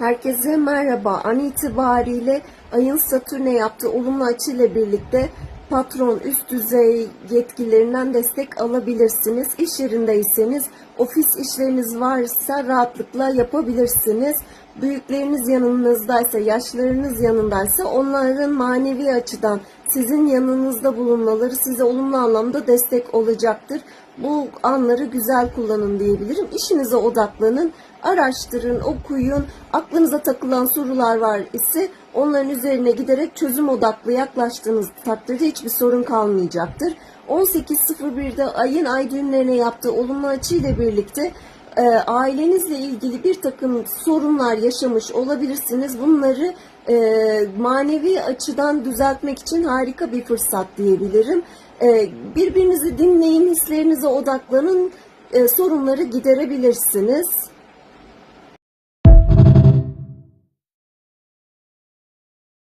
Herkese merhaba. An itibariyle ayın Satürn'e yaptığı olumlu açıyla birlikte patron üst düzey yetkililerinden destek alabilirsiniz. İş yerindeyseniz ofis işleriniz varsa rahatlıkla yapabilirsiniz. Büyükleriniz yanınızdaysa, yaşlarınız yanındaysa onların manevi açıdan sizin yanınızda bulunmaları size olumlu anlamda destek olacaktır. Bu anları güzel kullanın diyebilirim. İşinize odaklanın, araştırın, okuyun. Aklınıza takılan sorular var ise onların üzerine giderek çözüm odaklı yaklaştığınız takdirde hiçbir sorun kalmayacaktır. 18.01'de ayın ay düğümlerine yaptığı olumlu açıyla birlikte e, ailenizle ilgili bir takım sorunlar yaşamış olabilirsiniz. Bunları e, manevi açıdan düzeltmek için harika bir fırsat diyebilirim. E, birbirinizi dinleyin, hislerinize odaklanın, e, sorunları giderebilirsiniz.